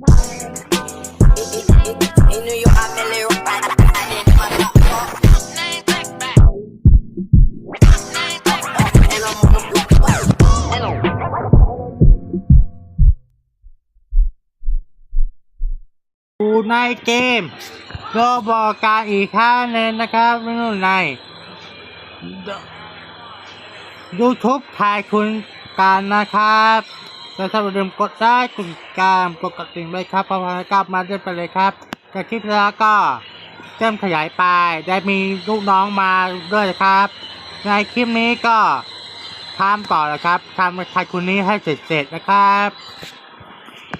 ูในเกมก็บอกการอีกครั้งหนึงนะครับไม่รู้ใน YouTube ถ่ายคุณการนะครับ และถ้าอย่าลืมกดได้กดติดตามกดกระดิ่งด้วยครับพอๆกลับมาได้ไปเลยครับจากคลิปแล้วก็เริ่มขยายไปได้มีลูกน้องมาด้วยครับ ในคลิปนี้ก็ทำต่อแล้วครับทำใครคุณนี้ให้เสร็จๆนะครับ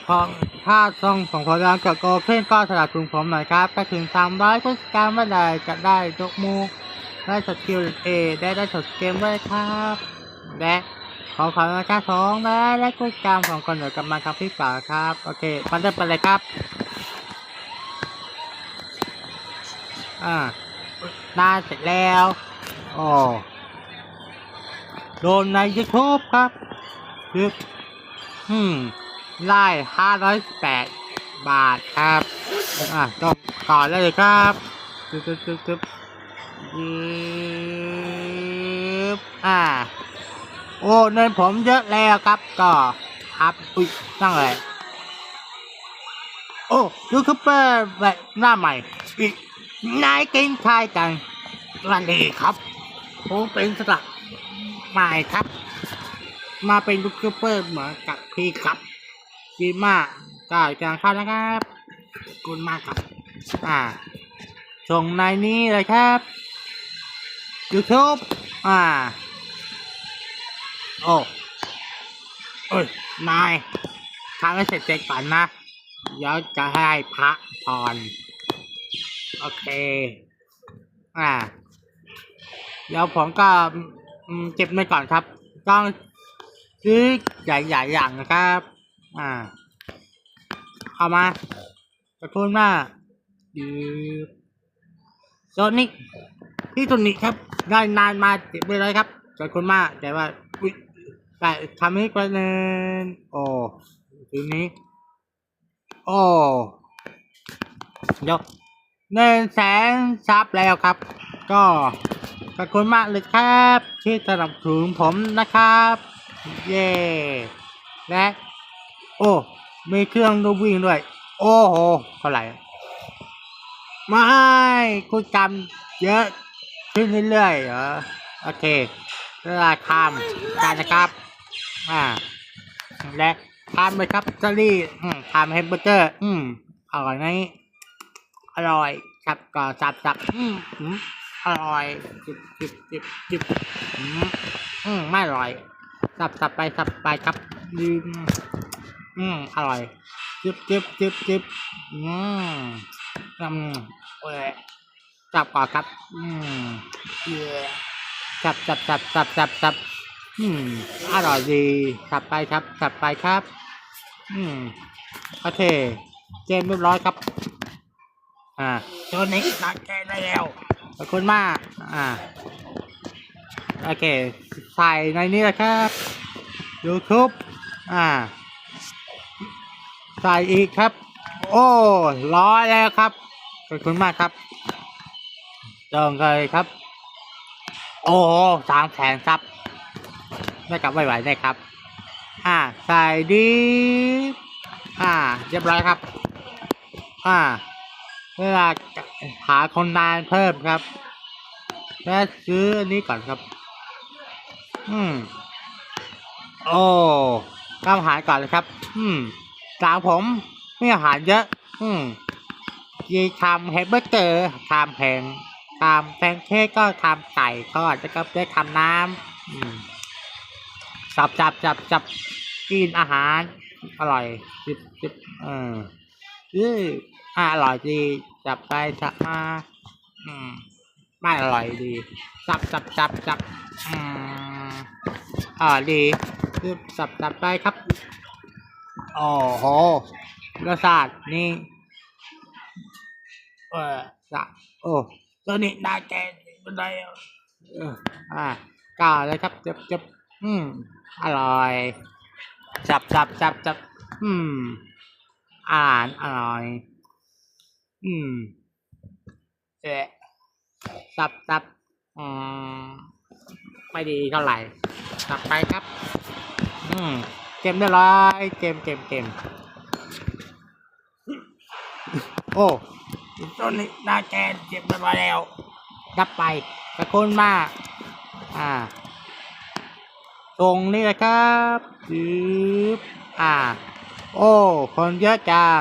พอถ้าต้องส่งผลงานกับโกขึ้นก็สลับทุนผมหน่อยครับถ้าถึงสามร้อยผู้จัดการเมื่อใดจะได้ยกมูได้สกิลเอได้ได้สดเกมด้วยครับ และ ขอขอราคาสองและและผู้จัดการสองคนเดี๋ยวกำลังทำคลิปต่อครับ โอเคมันจะไปเลยครับ อ่าได้เสร็จแล้วโอ้โดนใน YouTube ครับคืออืมไล่ห้าร้อยแปดบาทครับ อะต้องต่อเลยครับตึ๊บตึ๊บตึ๊บตึ๊บอ่า โอ้เงินผมเยอะแล้วครับก็ครับอุ้ยนั่งเลยโอ้ยูทูบเบอร์แบบหน้าใหม่นายกินชายกันวันนี้ครับผมเป็นสลักใหม่ครับ มาเป็นยูทูบเบอร์เหมือนกับพี่ครับดีมากก็จางเข้านะครับคุณมากครับ อ่าส่งในนี้เลยครับ YouTube อ่า อ้เอ้ย นายทำให้เสร็จเสร็จก่อนนะ เดี๋ยวจะให้พระพร โอเค อ่า เดี๋ยวผมก็เก็บไว้ก่อนครับ ต้องซื้อใหญ่ๆอย่างนะครับ อ่า เอามาขอบคุณมากยืบโซนิกพี่โซนิกครับ ได้นานมาเจ็บไปเลยครับขอบคุณมากแต่ว่า อุ๊ย แต่ทำให้ไปเนินโอ้ทีนี้ โอ้เดี๋ยวหนึ่งแสนซับแล้วครับ ก็ขอบคุณมากเลยครับ ที่สนับสนุนผมนะครับ เย้และ โอ้มีเครื่องดูวิ่งด้วย โอ้โหเท่าไหร่ไม่คุณจำเยอะขึ้นเรื่อยๆเหรอโอเคเวลาทำกันนะครับ อ่า และทำเลยครับซารี่อืมทำแฮมเบอร์เกอร์ อืมอร่อยไหมอร่อยครับก็จับจับอืมอืมอร่อยจิบจิบจิบจิบอืมอืมไม่อร่อย สับสับไปสับไปครับยืมอืมอร่อยจิบจิบจิบจิบอืมอืมเอ้ยจับก่อครับ อืมเยจับจับจับจับจับจับ อืม อร่อยดีขับไปครับขับไปครับ อืม โอเคเกมเรียบร้อยครับ อ่าโดนนี้ตัดแกได้แล้ว ขอบคุณมาก อ่า โอเค ใส่ในนี้เลยครับ YouTube อ่า ใส่อีกครับ โอ้ร้อยแล้วครับ ขอบคุณมากครับจองเลยครับ โอ้สามแสนครับ ไม่กลับไม่ไหวได้ครับ อ่า ใส่ดีอ่า เรียบร้อยครับ อ่า เวลาหาคนนานเพิ่มครับและซื้ออันนี้ก่อนครับ อืม โอ้ทำอาหารก่อนเลยครับ อืมสาวผมไม่อาหารเยอะ อืมยีทำแฮมเบอร์เกอร์ทำแพงทำแพนเค้กก็ทำไก่ทอดแล้วก็ได้ทำน้ำอืม จับจับจับจับกินอาหาร อร่อยจิบจิบเอออืออะอร่อยดีจับไปจับมาอืมไม่อร่อยดี จับจับจับจับอืมอ่าดีคือจับจับไปครับโอ้โหรสชาตินี่เออสัโอ้ตัวนี้ได้แก่บันไดเอออ่าก้าวเลยครับจ็บจ็บ อืม อร่อย จับจับจับจับ อืมออาหารอร่อย อืมเอะสับสับอืมไม่ดีเท่าไหร่สับไปครับ อืม เกมเรียบร้อยเกมเกมเกม โอ้ต้นนี้หน้าแกนเจ็บไปมาแล้วกลับไปขอบคุณมาก อ่า ตรงนี้แหละครับจืบอ่า โอ้ คนเยอะจัง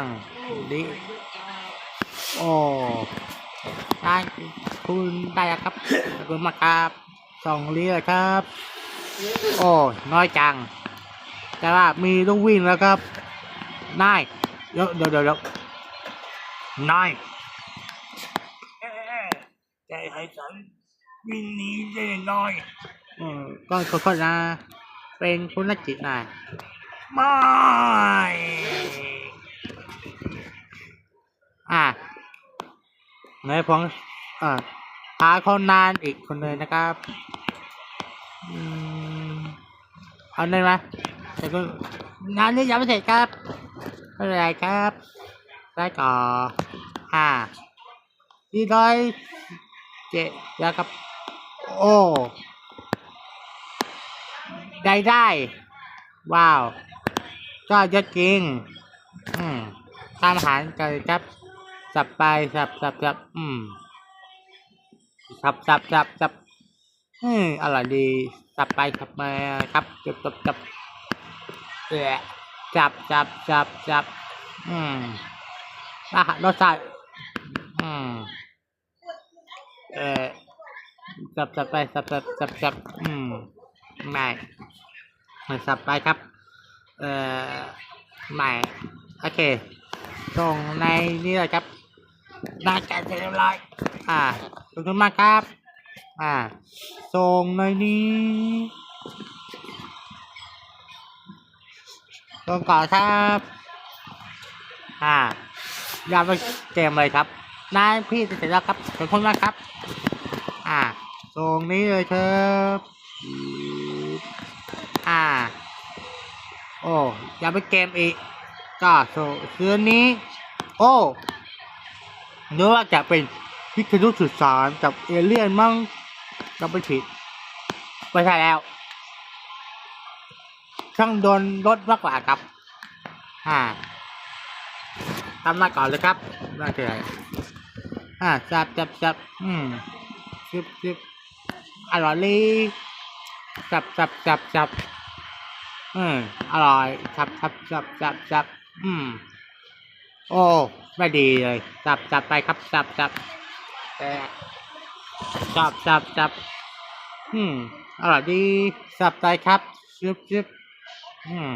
ดิโอ้ได้คุณได้ครับขอบคุณมากครับสองนี้เลยครับ โอ้น้อยจัง แต่ว่ามีลูกวิ่งแล้วครับนายเดี๋ยวเดี๋ยวเดี๋ยวเดี๋ยวนายเอ๊ใจให้ฉันวิ่งหนีได้น้อย เออก็ก็ก็นะเป็นคุณนักจิตนายไม่อะในพงอ่าหาคนนานอีกคนเลยนะครับอืมเอาได้ไหมแต่ก็งานนี้ยังไม่เสร็จครับไม่เป็นไรครับได้ก่ออ่าดีด้อยเจ็ดแล้วครับ โอ้ ได้ได้ ว้าว ก็ยอะจริง อืมทำอาหารกันครับ สับไปสับสับสับอืม สับสับสับสับอืมอร่อยดี สับไปสับมาครับจับจับจับเอะจับจับจับจับอืมอาหารรสชาติอืมเออสับสับไปสับสับสับสับอืมไม่ ไม่สับไปครับ เอ่อไม่ โอเค ส่งในนี้เลยครับน่าจะเสร็จเรียบร้อยอ่าขอบคุณมากครับ อ่า ส่งในนี้ส่งก่อนครับ อ่าอย่าไปเกมเลยครับนายพี่เสร็จแล้วครับขอบคุณมากครับ อ่า ส่งนี้เลยครับ อ่า โอ้ย่าไปเกมอีกก็โซคืนนี้ โอ้นึกว่าจะเป็นพิคนุสื่อสารกับเอเลี่ยนมั้งจำไม่ผิดไม่ใช่แล้วช่างโดนรถมากกว่าครับอ่าทำมาก่อนเลยครับน่าจะไรอ่าจับจับจับอืมจิบจิบอร่อยเลยจับจับจับจับ อืมอร่อยจับจับจับจับจับอืม โอ้ไม่ดีเลยจับจับไปครับจับจับแต่จับจับจับอืมอร่อยดีจับไปครับจิบจิบอืม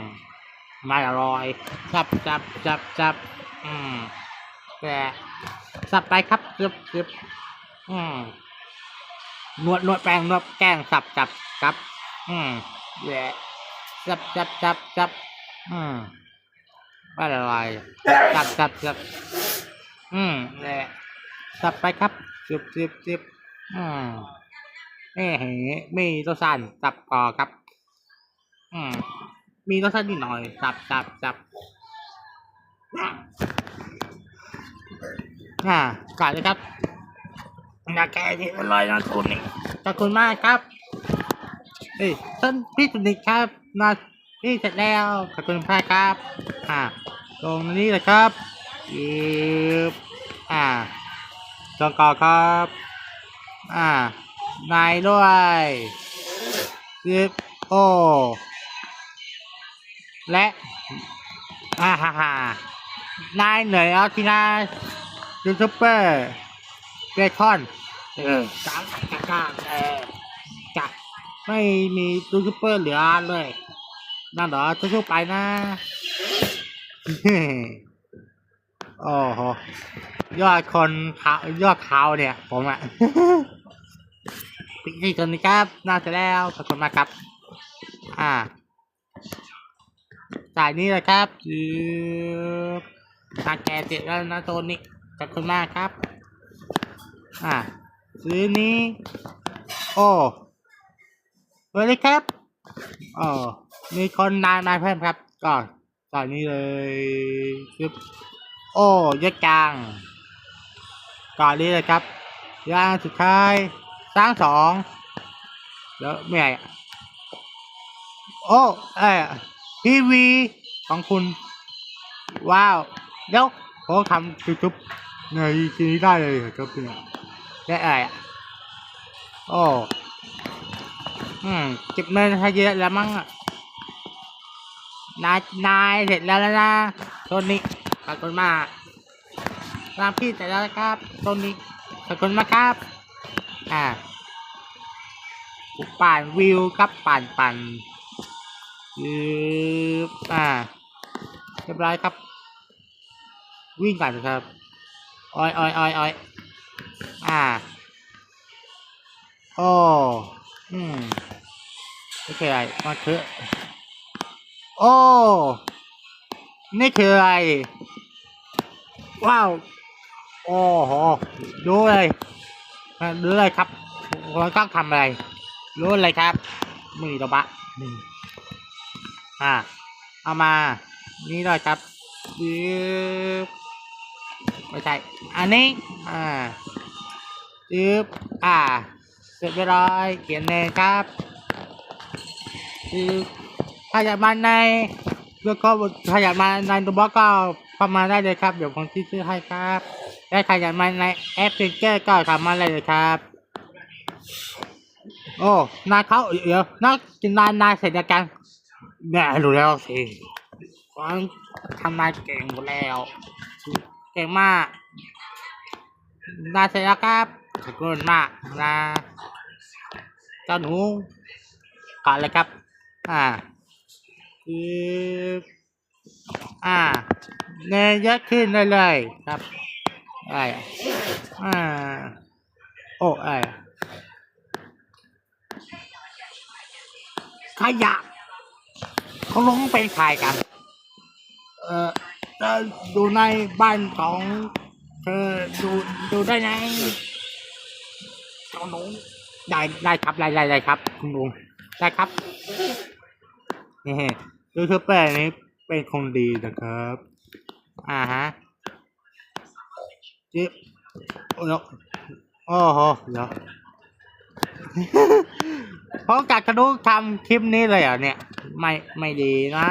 ไม่อร่อยจับจับจับจับอืมแต่สับไปครับจิบจิบอืมนวดนวดแป้งนวดแกงสับจับครับ อืมแย่ จับจับจับจับอืมว่าอะไรจับจับจับอืมแหละจับไปครับจิบจิบจิบอืมเอ้เห็มีตัวสั้นจับก่อครับ อืมมีตัวสั้นนิดหน่อยจับจับจับอ่าก่อนเลยครับนาแกที่อร่อยนะคุณนี่ขอบคุณมากครับเอ้ยท่านพี่สุนิทครับ นาพี่เสร็จแล้วขอบคุณพายครับ อ่า ตรงนี้เลยครับยืบอ่าจองกอครับ อ่านายด้วยยืบโอและอ่าฮ่าฮ่านายเหนื่อยเอาที่นายูทูบเบอร์เบคอนเออสามข้างเออจ้ะ ไม่มียูทูบเบอร์เหลือเลยนั่นเหรอทั่วไปนะโอ้โหยอดคนขาวยอดขาวเนี่ย ผมอะพี่ตัวนี้ครับน่าจะแล้วขอบคุณมากครับ อ่าจ่ายนี้เลยครับยืบทาแกเสร็จแล้วนะโซนนี้ขอบคุณมากครับ อ่าซื้อนี้ โอ้ สวัสดีครับอ๋อมีคนนานมาเพิ่มครับก็ตอนนี้เลยซึบโอ้ยอะจังก่อนนี้เลยครับย่างสุดท้ายสร้างสองแล้วไม่ใหโอ้เอ้ยทีวีของคุณ ว้าวเดี๋ยวผมทำยูทูบในทีนี้ได้เลยครับเนี่ยได้อะไรอะโอ้ อืมเก็บเงินให้เยอะแล้วมั้งอะนายนายเสร็จแล้วแล้วนะโซนิกขอบคุณมากรามพี่เสร็จแล้วนะครับโซนิกขอบคุณมากครับ อ่าป่านวิวครับป่านป่านยืบอ่าเรียบร้อยครับ วิ่งก่อนครับอ้อยอ้อยอ้อยอ้อยอ่าโอ้ อืมโอเคอะไรมาคือโอ้นี่คืออะไร ว้าว โอ้โหดูเลยดูเลยครับเราต้องทำอะไร รู้เลยครับมือตบะนี่อ่าเอามา นี่เลยครับยืบไม่ใช่อันนี้ อ่ายืบอ่า เสร็จเรียบร้อยเขียนเลยครับยืบถ้าอยากมาในแล้วก็ถ้าอยากมาในตัวบล็อกก็เข้ามาได้เลยครับ เดี๋ยวผมที่ซื้อให้ครับและถ้าอยากมาในแอปพลิเคชันก็ทำมาได้เลยครับ โอ้นายเขาเดี๋ยวนักกินนายนายเสร็จแล้วกันแม่รู้แล้วสิฟังทำนายเก่งหมดแล้ว เก่งมากนายเสร็จแล้วครับ ขอบคุณมากนะเจ้าหนูก่อนเลยครับ อ่าคืออ่าเนยเยอะขึ้นเรื่อยๆครับไออ่าโอ้ไอขยะเขาลงเป็นใครกัน เอ่อดูในบ้านของเธอดูดูได้ไง เจ้าหนูได้ได้ครับได้ได้ได้ครับ คุณลุงได้ครับนี่ยูทูบเบอร์นี้เป็นคนดีนะครับ อ่าฮะจิ๊บโอ้โหโอ้โหเดี๋ยวเพราะกัดกระดูกทำคลิปนี้เลยเหรอเนี่ย ไม่ไม่ดีนะ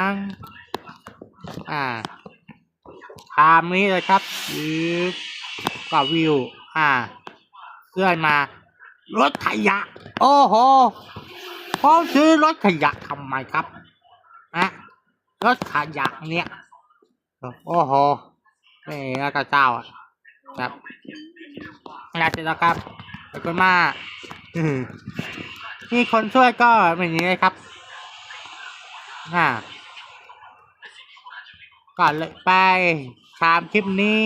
อ่าตามนี้เลยครับยืบกับวิว อ่าเลื่อนมา รถขยะ โอ้โหผมซื้อรถขยะทำไมครับอะรถขยะเนี่ย โอ้โหนี่แล้วก็เจ้าอะครับแล้วเสร็จแล้วครับขอบคุณมากอืมมีคนช่วยก็เป็นอย่างนี้เลยครับอ่าก่อนเลยไปตามคลิปนี้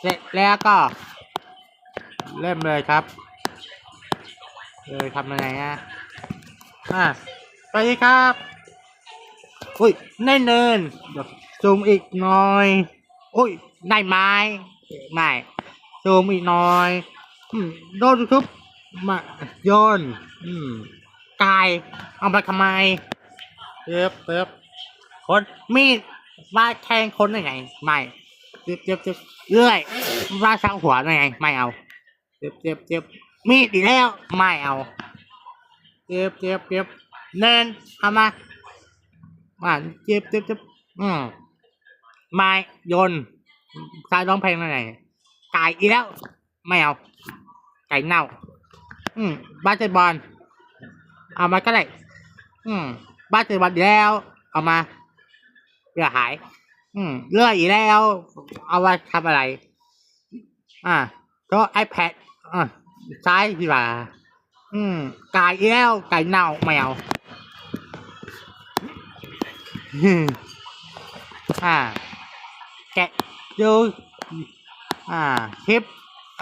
เสร็จแล้วก็ เริ่มเลยครับ เลยทำยังไงนะอ่าไปครับ อุ้ยในเนินเดี๋ยวซูมอีกหน่อย อุ้ยได้ไม้ไม่ซูมอีกหน่อยอืมโดนทุบมาโยนอืมกายเอามาทำไมเป๊บเป๊บคนมีดมาแทงคนได้ไง ไม่เจ็บเจ็บเจ็บเลื่อยมาช่างหัวได้ไง ไม่เอา เจ็บเจ็บเจ็บ มีดอีกแล้วไม่เอาเจ็บเจ็บเจ็บเนินเอามามาเจ็บเจ็บเจ็บอืมไม่โยนชายร้องเพลงได้ไงไก่อีกแล้วไม่เอาไก่เน่า อืมบาสเกตบอลเอามาก็ได้อืมบาสเกตบอลอีแล้ว เอามาเพื่อหาย อืมเลือยอีกแล้ว เอาไว้ทำอะไร อ่าก็ iPad อ่า ใช้ดีกว่าอืมไก่อีแล้วไก่เน่าไม่เอาอืมอ่า แกะดูอ่า คลิป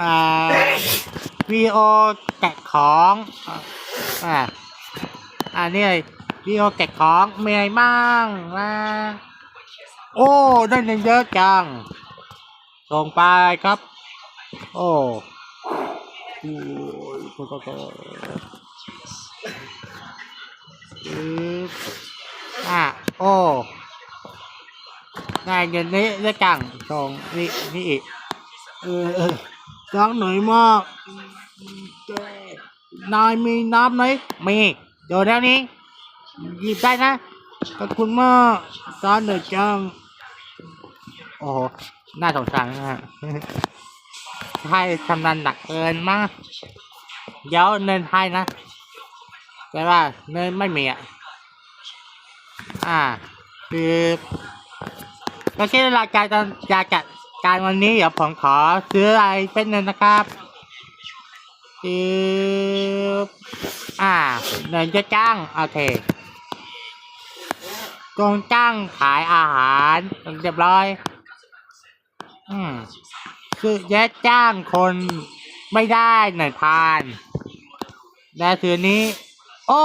อ่าวีโอแกะของ อ่าอันนี้วีโอแกะของเมียมั่งนะโอ้ ได้เงินเยอะจัง ส่งไปครับ โอ้ โอ้ยโตโตโตอืออะโอ้นายเงินนี้ได้กังตรงนี่นี่อีกเออเออจังหน่อยมากนายมีน้ำไหมมีเดี๋ยวแล้วนี้หยิบได้นะขอบคุณมากจานเหนื่อยจังโอ้โหน่าสงสารนะฮะ ใช่ทำนันหนักเกินมากเดี๋ยวเนินไทยนะแต่ว่าเนินไม่มีอะอ่า คือก็คิดรายการตอนอยากจัดการวันนี้เดี๋ยวผมขอซื้ออะไรเป็นหนึ่งนะครับซื้ออ่า เนินจะจ้างโอเคกงจ้างขายอาหารเรียบร้อย อืม คือแย่จ้างคนไม่ได้หน่อยทานและคืนนี้ โอ้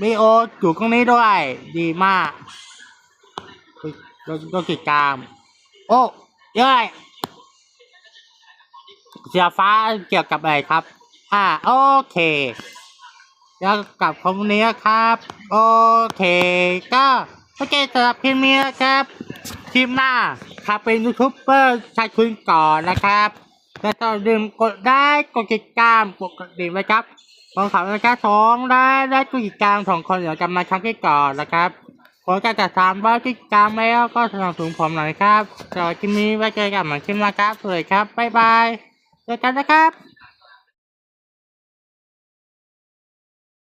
มีโออยู่ตรงนี้ด้วย ดีมากเราต้องกิจกรรมโอ้เย้ยเสียฟ้าเกี่ยวกับอะไรครับ อ่า โอเค แล้วกับของนี้ครับ โอเค ก็โอเคสำหรับคลิปนี้ครับ คลิปหน้า ครับเป็นยูทูบเบอร์ชายคุณก่อนนะครับและต้องลืมกดได้กดติดตามกดกระดิ่งไว้ครับของเขานะครับสองได้ได้กดติดตามสองคนเดี๋ยวจะมาทำที่ก่อนนะครับผมจะจัดตามว่าติดตามแล้วก็สนับสนุนผมหน่อยครับสำหรับคลิปนี้ไว้เจอกันใหม่คลิปหน้าครับสวัสดีครับบ๊ายบายเจอกันนะครับ